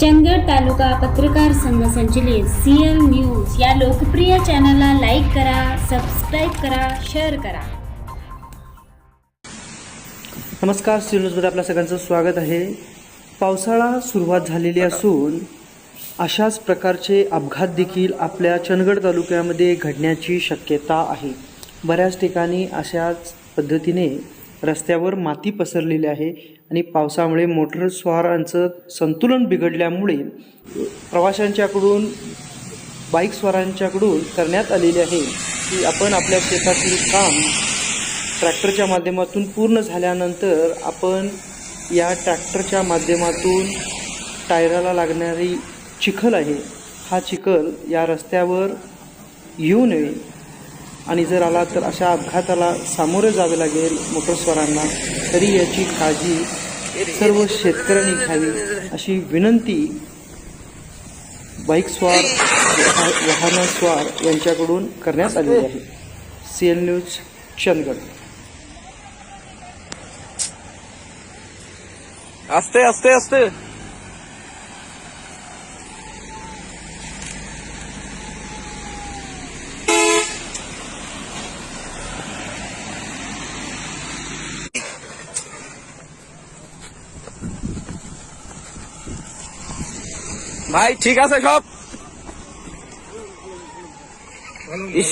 चंदगड तालुका पत्रकार संघ संचलित सीएल न्यूज या लोकप्रिय चॅनलला लाईक करा सबस्क्राईब करा शेअर करा. नमस्कार सी न्यूजमध्ये आपल्या सगळ्यांचं स्वागत आहे. पावसाळा सुरुवात झालेली असून अशाच प्रकारचे अपघात देखील आपल्या चंदगड तालुक्यामध्ये घडण्याची शक्यता आहे. बऱ्याच ठिकाणी अशाच पद्धतीने रस्त्यावर माती पसरलेली आहे आणि पावसामुळे मोटरस्वारांचं संतुलन बिघडल्यामुळे प्रवाशांच्याकडून बाईकस्वारांच्याकडून करण्यात आलेली आहे की आपण आपल्या शेतातील काम ट्रॅक्टरच्या माध्यमातून पूर्ण झाल्यानंतर आपण या ट्रॅक्टरच्या माध्यमातून टायराला लागणारी चिखल आहे. हा चिखल या रस्त्यावर येऊ नये. आणि जर आला तर अशा अपघाताला सामोरे जावे लागेल मोटरस्वारांना तरी याची काळजी सर्व शेतकऱ्यांनी घ्यावी अशी विनंती बाईकस्वार वाहनस्वार यांच्याकडून करण्यात आलेली आहे. C N news Chandgad. असते असते असते. ভাই ঠিক আছে সব? ইস।